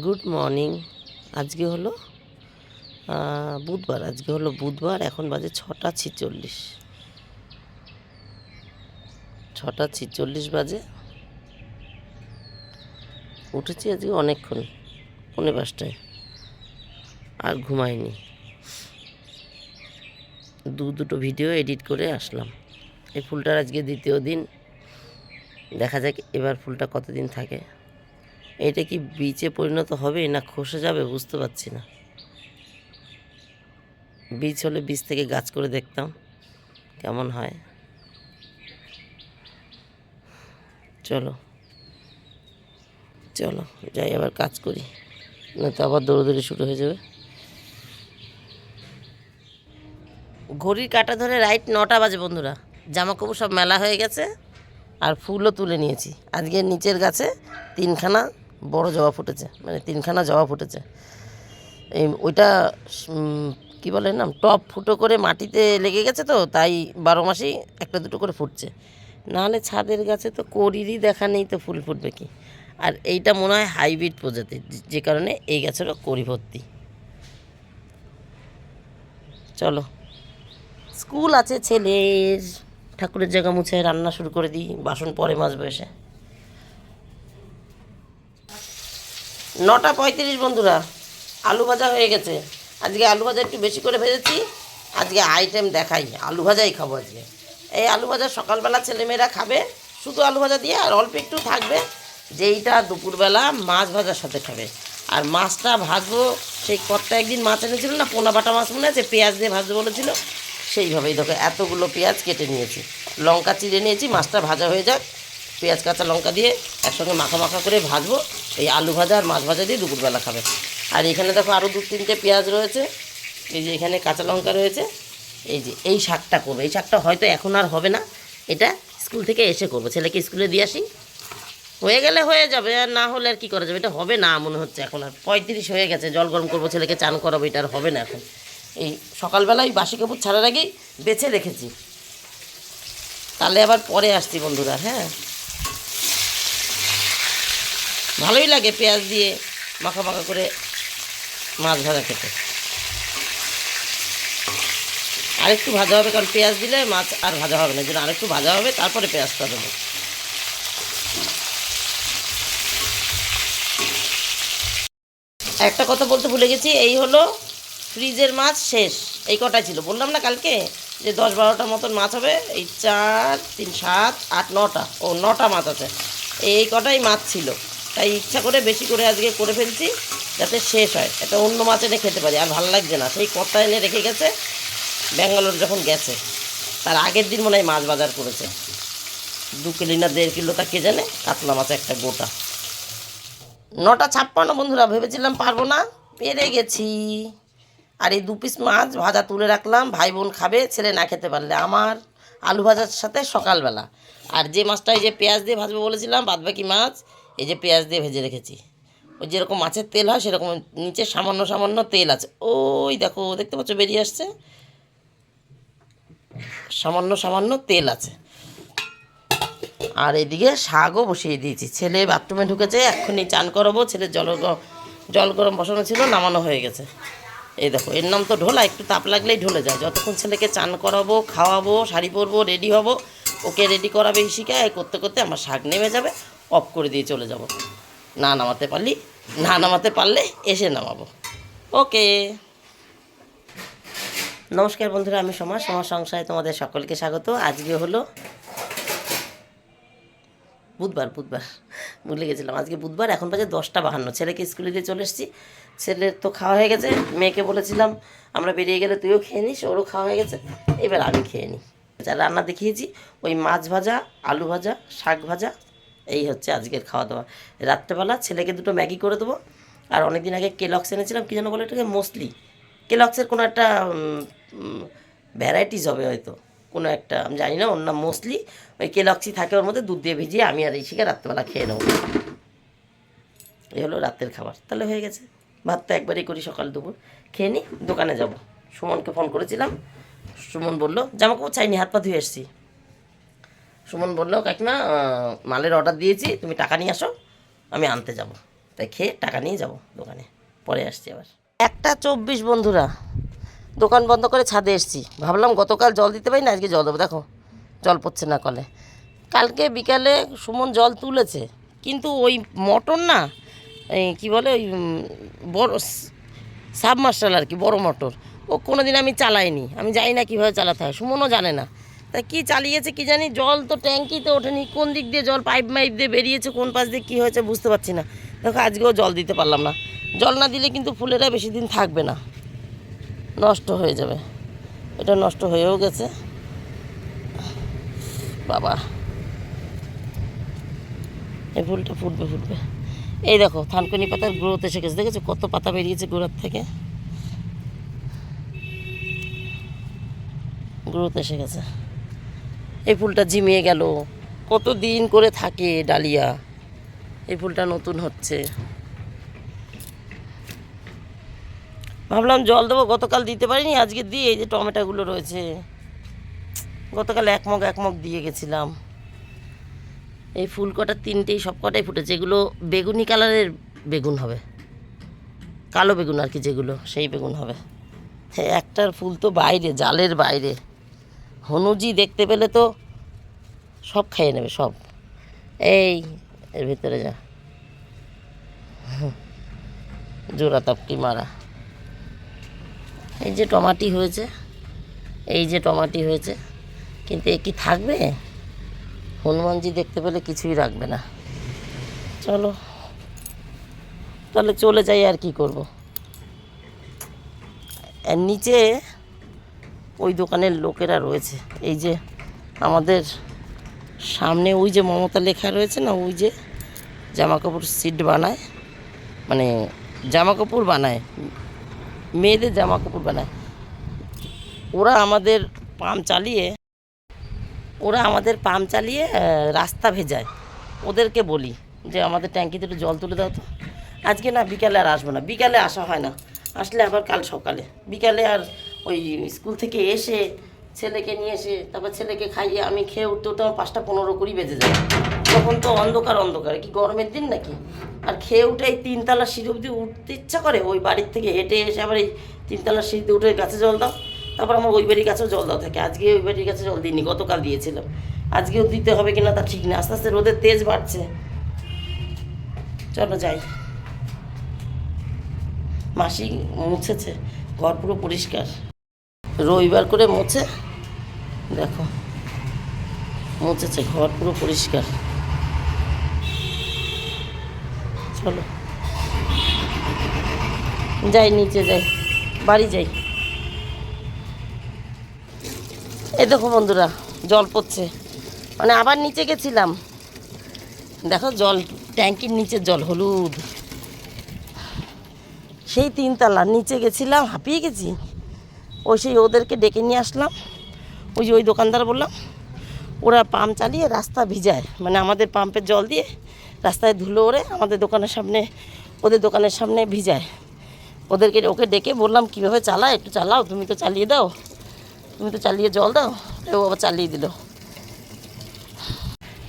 Good morning আজকে হলো বুধবার। আজকে হলো বুধবার, এখন বাজে ছটা ছিচল্লিশ। ছটা ছিচল্লিশ বাজে। উঠেছি আজকে অনেকক্ষণ, পৌনে পাঁচটায়। আর ঘুমাইনি। দু দুটো ভিডিও এডিট করে আসলাম। এই ফুলটার আজকে দ্বিতীয় দিন। দেখা যাক এবার ফুলটা কতদিন থাকে। এটা কি বীজে পরিণত হবে না খসে যাবে বুঝতে পারছি না। বীজ হলে বীজ থেকে গাছ করে দেখতাম, কেমন হয়। চলো চলো, যাই, আবার কাজ করি। না তো আবার দৌড়দৌড়ি শুরু হয়ে যাবে। ঘড়ির কাটা ধরে রাইট নটা বাজে বন্ধুরা। জামা কাপড় সব মেলা হয়ে গেছে, আর ফুলও তুলে নিয়েছি। আজকে নিচের গাছে তিনখানা বড় জবা ফুটেছে মানে তিনখানা জবা ফুটেছে। এই ওইটা কি বলে নাম? টপ ফুটো করে মাটিতে লেগে গেছে তো, তাই বারো মাসেই একটা দুটো করে ফুটছে। নাহলে ছাদের গাছে তো করিরই দেখা নেই তো ফুল ফুটবে কি। আর এইটা মনে হয় হাইব্রিড প্রজাতির, যে- যে কারণে এই গাছেরও করি ভর্তি। চলো। স্কুল আছে ছেলের, ঠাকুরের জায়গা মুছে রান্না শুরু করে দিই, বাসন পরে মাজবো এসে। নটা পঁয়ত্রিশ বন্ধুরা, আলু ভাজা হয়ে গেছে। আজকে আলু ভাজা একটু বেশি করে ভেজেছি, আজকে আইটেম দেখাই, আলু ভাজাই খাব আজকে। এই আলু ভাজা সকালবেলা ছেলেমেয়েরা খাবে, শুধু আলু ভাজা দিয়ে আর অল্প একটু থাকবে, যেইটা দুপুরবেলা মাছ ভাজার সাথে খাবে। আর মাছটা ভাজবো, সেই কর্তা একদিন মাছ এনেছিল না, পোনা বাটা মাছ মনে আছে, পেঁয়াজ দিয়ে ভাজবো বলেছিল, সেইভাবেই দেখো এতগুলো পেঁয়াজ কেটে নিয়েছি। লঙ্কা চিড়ে নিয়েছি, মাছটা ভাজা হয়ে যাক। পেঁয়াজ, কাঁচা লঙ্কা দিয়ে একসঙ্গে মাখা মাখা করে ভাজবো। এই আলু ভাজা আর মাছ ভাজা দিয়ে দুপুরবেলা খাবে। আর এখানে দেখো আরও দু তিনটে পেঁয়াজ রয়েছে। এই যে এখানে কাঁচা লঙ্কা রয়েছে। এই যে, এই শাকটা করব। এই শাকটা হয়তো এখন আর হবে না। এটা স্কুল থেকে এসে করব। ছেলেকে স্কুলে দিয়ে আসি। হয়ে গেলে হয়ে যাবে, আর না হলে আর কী করা যাবে? এটা হবে না মনে হচ্ছে এখন আর। পঁয়ত্রিশ হয়ে গেছে, জল গরম করব, ছেলেকে চান করাবো, এটা আর হবে না এখন। এই সকালবেলায় বাসি কাপড় ছাড়ার আগেই বেছে রেখেছি। তাহলে আবার পরে আসছি বন্ধুরা হ্যাঁ? ভালোই লাগে পেঁয়াজ দিয়ে মাখা মাখা করে মাছ ভাজা খেতে। আরেকটু ভাজা হবে, কারণ পেঁয়াজ দিলে মাছ আর ভাজা হবে না জন্য আরেকটু ভাজা হবে, তারপরে পেঁয়াজটা দেবো একটা কথা বলতে ভুলে গেছি, এই হলো ফ্রিজের মাছ শেষ, এই কটাই ছিল। বললাম না কালকে যে দশ বারোটার মতন মাছ হবে, এই চার, তিন, সাত, আট, নটা, ও নটা মাছ আছে, এই কটাই মাছ ছিল। তাই ইচ্ছা করে বেশি করে আজকে করে ফেলছি, যাতে শেষ হয়। এটা অন্য মাছ এনে খেতে পারি, আর ভালো লাগছে না। সেই কটা এনে রেখে গেছে, ব্যাঙ্গালোর যখন গেছে, তার আগের দিন মনে হয় মাছ বাজার করেছে। দু কিলো না দেড় কিলো তা কে জানে, কাতলা মাছ একটা গোটা। নটা ছাপ্পান্ন, বন্ধুরা, ভেবেছিলাম পারব না, পেরে গেছি। আর এই দু পিস মাছ ভাজা তুলে রাখলাম, ভাই বোন খাবে, ছেলে না খেতে পারলে আমার আলু ভাজার সাথে সকালবেলা। আর যে মাছটা এই যে পেঁয়াজ দিয়ে ভাজবো বলেছিলাম, বাদবাকি মাছ এই যে পেঁয়াজ দিয়ে ভেজে রেখেছি। ওই যেরকম মাছের তেল হয় সেরকম নিচে সামান্য সামান্য তেল আছে। ওই দেখো, দেখতে পাচ্ছ বেরিয়ে আসছে? সামান্য সামান্য তেল আছে। আর এদিকে শাকও বসিয়ে দিয়েছি। ছেলে বাথরুমে ঢুকেছে, এক্ষুনি চান করাবো। ছেলে জল জল গরম বসানো ছিল, নামানো হয়ে গেছে। এই দেখো, এর নাম তো ঢোলা, একটু তাপ লাগলেই ঢলে যায়। যতক্ষণ ছেলেকে চান করাবো, খাওয়াবো, শাড়ি পরবো রেডি হব, ওকে রেডি করাবে শিখা এই করতে করতে আমার শাক নেমে যাবে। অফ করে দিয়ে চলে যাব। না নামাতে পারলি, না নামাতে পারলে এসে নামাবো। ওকে। নমস্কার বন্ধুরা, আমি সমাজ সমাজ সংসারে তোমাদের সকলকে স্বাগত। আজকে হলো বুধবার বুধবার। ভুলে গেছিলাম, আজকে বুধবার, এখন বাজে দশটা বাহান্ন। ছেলেকে স্কুলে দিয়ে চলে এসেছি। ছেলের তো খাওয়া হয়ে গেছে, মেয়েকে বলেছিলাম, আমরা বেরিয়ে গেলে তুইও খেয়ে নিস, ওরও খাওয়া হয়ে গেছে, এবার আমি খেয়ে নিই। যা রান্না দেখিয়েছি, ওই মাছ ভাজা, আলু ভাজা, শাক ভাজা এই হচ্ছে আজকের খাওয়া দাওয়া রাত্রেবেলা ছেলেকে দুটো ম্যাগি করে দেবো। আর অনেক দিন আগে কেলক্স এনেছিলাম, কী যেন বলে এটাকে মোস্টলি কেলক্সের কোনো একটা ভ্যারাইটিস হবে হয়তো। কোনো একটা, আমি জানি না, ওর নাম মোস্টলি ওই কেলক্সি থাকে ওর মধ্যে, দুধ দিয়ে ভিজিয়ে আমি আর এই শিখে রাত্রেবেলা খেয়ে নেব। এই হলো রাতের খাবার। তাহলে হয়ে গেছে। ভাত তো একবারই করি সকাল দুপুর। খেয়ে নিই দোকানে যাব। সুমনকে ফোন করেছিলাম। সুমন বলল, জামাকাপড় চাইনি হাত পা ধুয়ে এসছি। সুমন বলল, কাকিমা মালের অর্ডার দিয়েছি, তুমি টাকা নিয়ে আসো, আমি আনতে যাব। তাই খেয়ে টাকা নিয়ে যাব দোকানে। পরে আসছি আবার। একটা চব্বিশ বন্ধুরা, দোকান বন্ধ করে ছাদে এসছি। ভাবলাম গতকাল জল দিতে পারি না, আজকে জল দেবো। দেখো, জল পড়ছে না কলে। কালকে বিকালে সুমন জল তুলেছে, কিন্তু ওই মটর না, এই কী বলে, ওই বড় সাবমার্শাল আর কি, বড় মোটর। ও কোনো দিন আমি চালাইনি। আমি জানি না কীভাবে চালাতে হয়, সুমনও জানে না। তা কি চালিয়েছে কি জানি? জল তো ট্যাঙ্কিতে ওঠেনি। কোন দিক দিয়ে জল পাইপ মাইপ দিয়ে বেরিয়েছে, কোন পাশ দিয়ে কী হয়েছে বুঝতে পারছি না। দেখো, আজকেও জল দিতে পারলাম না। জল না দিলে কিন্তু ফুলেরা বেশি দিন থাকবে না। নষ্ট হয়ে যাবে। এটা নষ্ট হয়েও গেছে। বাবা। এই ফুলটা ফুটবে ফুটবে। এই দেখো, থানকুনি পাতার গ্রোথ এসে গেছে। দেখেছ কত পাতা বেরিয়েছে গোড়ার থেকে? গ্রোথ এসে গেছে। এই ফুলটা ঝিমিয়ে গেল। কত দিন করে থাকে ডালিয়া? এই ফুলটা নতুন হচ্ছে। ভাবলাম জল দেবো, গতকাল দিতে পারিনি, আজকে দিয়ে এই যে টমেটোগুলো রয়েছে। গতকাল এক মগ এক মগ দিয়ে গেছিলাম। এই ফুল কটা, তিনটেই সব কটাই ফুটেছে। এগুলো বেগুনি কালারের বেগুন হবে। কালো বেগুন আর কি যেগুলো, সেই বেগুন হবে। হ্যাঁ একটার ফুল তো বাইরে, জালের বাইরে। হনুজি দেখতে পেলে তো সব খাইয়ে নেবে, সব। এই, এর ভিতরে যা। জোড়া তাপকি মারা। এই যে টমাটি হয়েছে, এই যে টমাটি হয়েছে, কিন্তু এ কি থাকবে? হনুমানজি দেখতে পেলে কিছুই রাখবে না। চলো, তাহলে চলে যাই আর কি করব। আর নিচে ওই দোকানের লোকেরা রয়েছে। এই যে আমাদের সামনে ওই যে মমতা লেখা রয়েছে না, ওই যে জামা কাপড় সিট বানায় মানে জামা কাপড় বানায়, মেয়েদের জামা কাপড় বানায়। ওরা আমাদের পাম্প চালিয়ে, ওরা আমাদের পাম্প চালিয়ে রাস্তা ভেজায়। ওদেরকে বলি যে আমাদের ট্যাঙ্কিতে একটু জল তুলে দাও তো। আজকে না বিকালে আর আসব না, বিকালে আসা হয় না। আসলে আবার কাল সকালে। বিকালে আর ওই স্কুল থেকে এসে ছেলেকে নিয়ে এসে তারপর ছেলেকে খাইয়ে আমি খেয়ে উঠতে উঠতে আমার পাঁচটা পনেরো কুড়ি বেজে যায়। তখন তো অন্ধকার অন্ধকার। কি গরমের দিন নাকি? আর খেয়ে উঠে এই তিনতলা সিঁড়ি অব্দি উঠতে ইচ্ছা করে? ওই বাড়ির থেকে হেঁটে এসে আবার এই তিনতলা সিঁড়িতে উঠে গাছে জল দাও। তারপর আমার ওই বাড়ির কাছেও জল দাও। থাকে, আজকে ওই বাড়ির কাছে জল দিইনি, গতকাল দিয়েছিলাম। আজকেও দিতে হবে কিনা তা ঠিক না। আস্তে আস্তে রোদের তেজ বাড়ছে। চলো যাই। মাসি মুছেছে, ঘর পুরো পরিষ্কার। রবিবার করে মুছে। দেখো, মুছেছে, ঘর পুরো পরিষ্কার। চলো। যাই, নিচে যাই, বাড়ি যাই। এই দেখো বন্ধুরা, জল পড়ছে। মানে আবার নিচে গেছিলাম। দেখো জল, ট্যাঙ্কির নিচে জল, হলুদ। সেই তিনতলা, নিচে গেছিলাম, হাঁপিয়ে গেছি। ওই সেই ওদেরকে ডেকে নিয়ে আসলাম। ওই যে ওই দোকানদার বললাম, ওরা পাম্প চালিয়ে রাস্তা ভিজায় মানে আমাদের পাম্পের জল দিয়ে রাস্তায় ধুলো ওড়ে আমাদের দোকানের সামনে, ওদের দোকানের সামনে ভিজায়। ওদেরকে ওকে ডেকে বললাম, কীভাবে চালায়? একটু চালাও, তুমি তো চালিয়ে দাও, তুমি তো চালিয়ে জল দাও। ও আবার চালিয়ে দিল।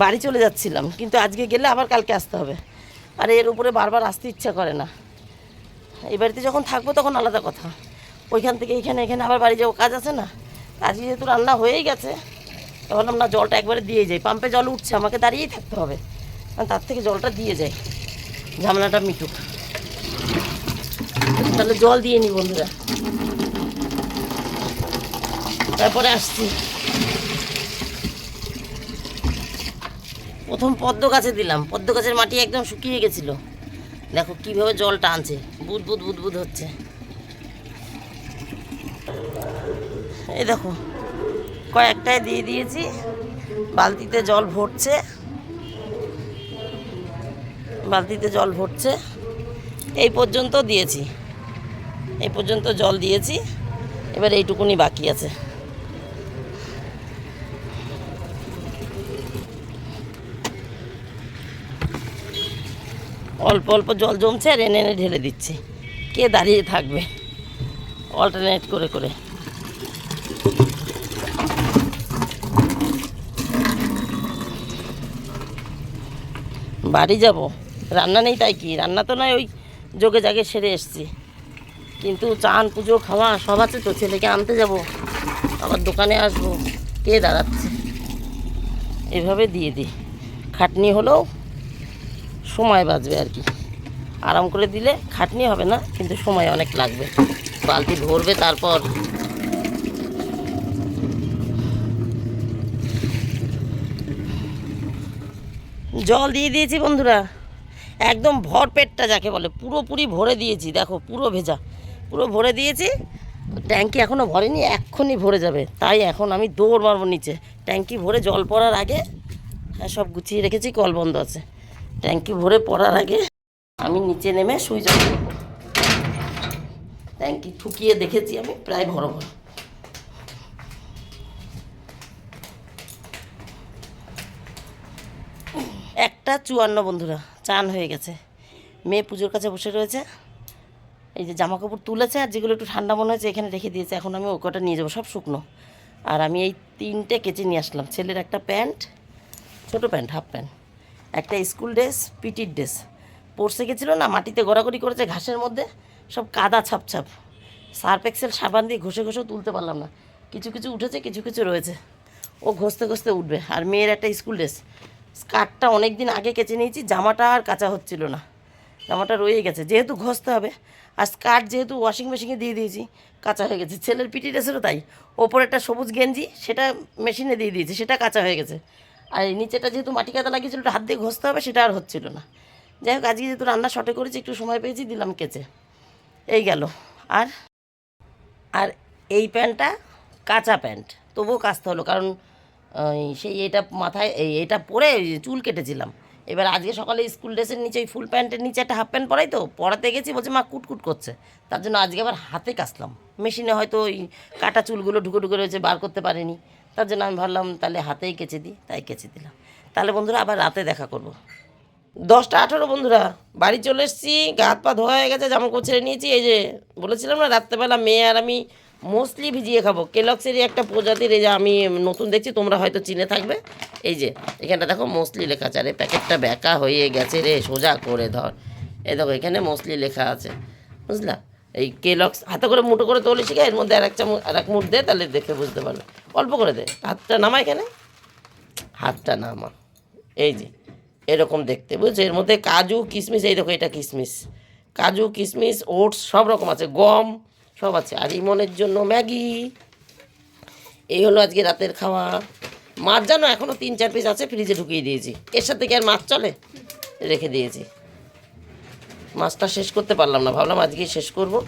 বাড়ি চলে যাচ্ছিলাম, কিন্তু আজকে গেলে আবার কালকে আসতে হবে। আর এর উপরে বারবার আসতে ইচ্ছা করে না। এই বাড়িতে যখন থাকব তখন আলাদা কথা। ওইখান থেকে এইখানে এখানে আবার বাড়ি যাব কাজ আছে না? আজকে যেহেতু রান্না হয়েই গেছে তো ভাবলাম না জলটা একবারে দিয়ে যাই। পাম্পে জল উঠছে, আমাকে দাঁড়িয়েই থাকতে হবে। তার থেকে জলটা দিয়ে যাই। ঝামেলাটা মিটুক। তাহলে জল দিয়ে নি বন্ধুরা। তারপরে আসছি। প্রথম পদ্ম গাছে দিলাম। পদ্ম গাছের মাটি একদম শুকিয়ে গেছিল। দেখো কীভাবে জল টানছে বুদ বুদ বুদ বুদ হচ্ছে। এই দেখো কয়েকটায় দিয়ে দিয়েছি। বালতিতে জল ভরছে। বালতিতে জল ভরছে। এই পর্যন্ত দিয়েছি। এই পর্যন্ত জল দিয়েছি। এবার এইটুকুনি বাকি আছে। অল্প অল্প জল জমছে আর এনে এনে ঢেলে দিচ্ছি। কে দাঁড়িয়ে থাকবে? অল্টারনেট করে করে। বাড়ি যাব। রান্না নেই তাই কি? রান্না তো নয়, ওই যোগে জাগে সেরে এসছি। কিন্তু চান, পুজো, খাওয়া সব আছে তো, ছেলেকে আনতে যাব, আবার দোকানে আসব, কে দাঁড়াচ্ছে? এভাবে দিয়ে দিই। খাটনি হলেও সময় বাঁচবে আর কি। আরাম করে দিলে খাটনি হবে না, কিন্তু সময় অনেক লাগবে। বালতি ভরবে তারপর জল দিয়ে দিয়েছি বন্ধুরা। একদম ভর পেটটা যাকে বলে, পুরোপুরি ভরে দিয়েছি, দেখো, পুরো ভেজা। পুরো ভরে দিয়েছি, ট্যাঙ্কি এখনও ভরেনি, এক্ষুনি ভরে যাবে। তাই এখন আমি দৌড় মারবো নিচে। ট্যাঙ্কি ভরে জল পড়ার আগে হ্যাঁ সব গুছিয়ে রেখেছি, কল বন্ধ আছে। ট্যাঙ্কি ভরে পড়ার আগে আমি নিচে নেমে সুইচ অফ করব। ট্যাঙ্কি ঠুকিয়ে দেখেছি আমি, প্রায় ভরো ভরো একটা চুয়ান্ন বন্ধুরা, চান হয়ে গেছে। মেয়ে পুজোর কাছে বসে রয়েছে। এই যে জামা কাপড় তুলেছে আর যেগুলো একটু ঠান্ডা মনে হয়েছে এখানে রেখে দিয়েছে, এখন আমি ও কটা নিয়ে যাব, সব শুকনো। আর আমি এই তিনটে কেচে নিয়ে আসলাম, ছেলের একটা প্যান্ট, ছোটো প্যান্ট, হাফ প্যান্ট, একটা স্কুল ড্রেস, পিটির ড্রেস। পরশে গেছিল না, মাটিতে গড়াগড়ি করেছে ঘাসের মধ্যে, সব কাদা ছাপ ছাপ। সার্ফ এক্সেল সাবান দিয়ে ঘষে ঘষেও তুলতে পারলাম না। কিছু কিছু উঠেছে, কিছু কিছু রয়েছে। ও ঘষতে ঘষতে উঠবে। আর মেয়ের একটা স্কুল ড্রেস স্কার্টটা অনেক দিন আগে কেচে নিয়েছি, জামাটা আর কাঁচা হচ্ছিল না। জামাটা রয়ে গেছে, যেহেতু ঘষতে হবে। আর স্কার্ট যেহেতু ওয়াশিং মেশিনে দিয়ে দিয়েছি, কাঁচা হয়ে গেছে। ছেলের পিটি ড্রেসেরও তাই। ওপরে একটা সবুজ গেঞ্জি, সেটা মেশিনে দিয়ে দিয়েছি, সেটা কাঁচা হয়ে গেছে। আর নিচেটা যেহেতু মাটি কাদা লাগিয়েছিল হাত দিয়ে ঘষতে হবে, সেটা আর হচ্ছিল না। যাই হোক, আজকে যেহেতু রান্না শটে করেছি, একটু সময় পেয়েছি, দিলাম কেচে। এই গেল। আর আর এই প্যান্টটা কাঁচা প্যান্ট, তবুও কাচতে হলো, কারণ সেই এটা মাথায় এটা পরে চুল কেটেছিলাম। এবার আজকে সকালে স্কুল ড্রেসের নিচে ওই ফুল প্যান্টের নিচে একটা হাফ প্যান্ট পরাই তো, পরাতে গেছি, বলছে, মা, কুটকুট করছে। তার জন্য আজকে আবার হাতে কাচলাম। মেশিনে হয়তো ওই কাটা চুলগুলো ঢুকে ঢুকে রয়েছে, বার করতে পারিনি। তার জন্য আমি ভাবলাম, তাহলে হাতেই কেচে দিই। তাই কেচে দিলাম। তাহলে বন্ধুরা, আবার রাতে দেখা করব। দশটা আঠারো, বন্ধুরা। বাড়ি চলে এসেছি, গা হাত পা ধোয়া হয়ে গেছে, জামা ছেড়ে নিয়েছি। এই যে বলেছিলাম না, রাত্রেবেলা মেয়ে আর আমি মোস্টলি ভিজিয়ে খাব। কেলক্সেরই একটা প্রজাতির এই যে আমি নতুন দেখছি, তোমরা হয়তো চিনে থাকবে। এই যে, এখানটা দেখো মোস্টলি লেখা আছে। আরে, প্যাকেটটা ব্যাকা হয়ে গেছে রে, সোজা করে ধর। এই দেখো, এখানে মোস্টলি লেখা আছে। বুঝলা? এই কেলক্স, হাতে করে মুঠো করে তোলে শিখে, এর মধ্যে আর এক চামচ, আর এক মুঠ দে, তাহলে দেখে বুঝতে পারবে। অল্প করে দে। হাতটা নামা এখানে? হাতটা নামা। এই যে, এরকম দেখতে। বুঝছ? এর মধ্যে কাজু কিশমিশ এই দেখো, এটা কিশমিশ কাজু কিশমিশ ওটস, সব রকম আছে। গম সব আছে। আর ইমনের জন্য ম্যাগি। এই হলো আজকে রাতের খাওয়া। মাছ জানো এখনও তিন চার পিস আছে ফ্রিজে ঢুকিয়ে দিয়েছি। এর সাথে কি আর মাছ চলে? রেখে দিয়েছি। মাছটা শেষ করতে পারলাম না, ভাবলাম আজকে শেষ করব।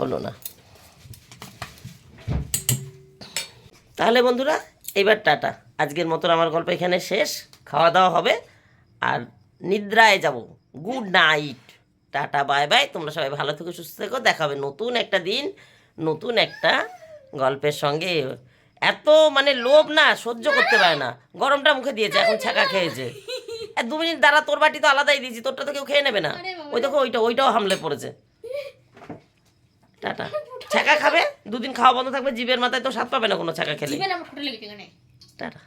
হলো না। তাহলে বন্ধুরা, এবার টাটা। আজকের মতন আমার গল্প এখানে শেষ। খাওয়া দাওয়া হবে। আর নিদ্রায় যাব। Good night. Tata bye bye. তোমরা সবাই ভালো থেকো সুস্থ থেকো। দেখা হবে নতুন একটা দিন নতুন একটা গল্পের সঙ্গে। এত মানে লোভ না সহ্য করতে পারে না। গরমটা মুখে দিয়েছে এখন ছাকা খেয়েছে। আর দু মিনিট দ্বারা তোর বাটি তো আলাদাই দিয়েছি তোরটা তো কেউ খেয়ে নেবে না। ওই দেখো ওইটা ওইটাও হামলে পড়েছে। টাটা। ছ্যাঁকা খাবে? দুদিন খাওয়া বন্ধ থাকবে জিভের মাথায় তো স্বাদ পাবে না কোনো ছ্যাঁকা খেলে। টাটা।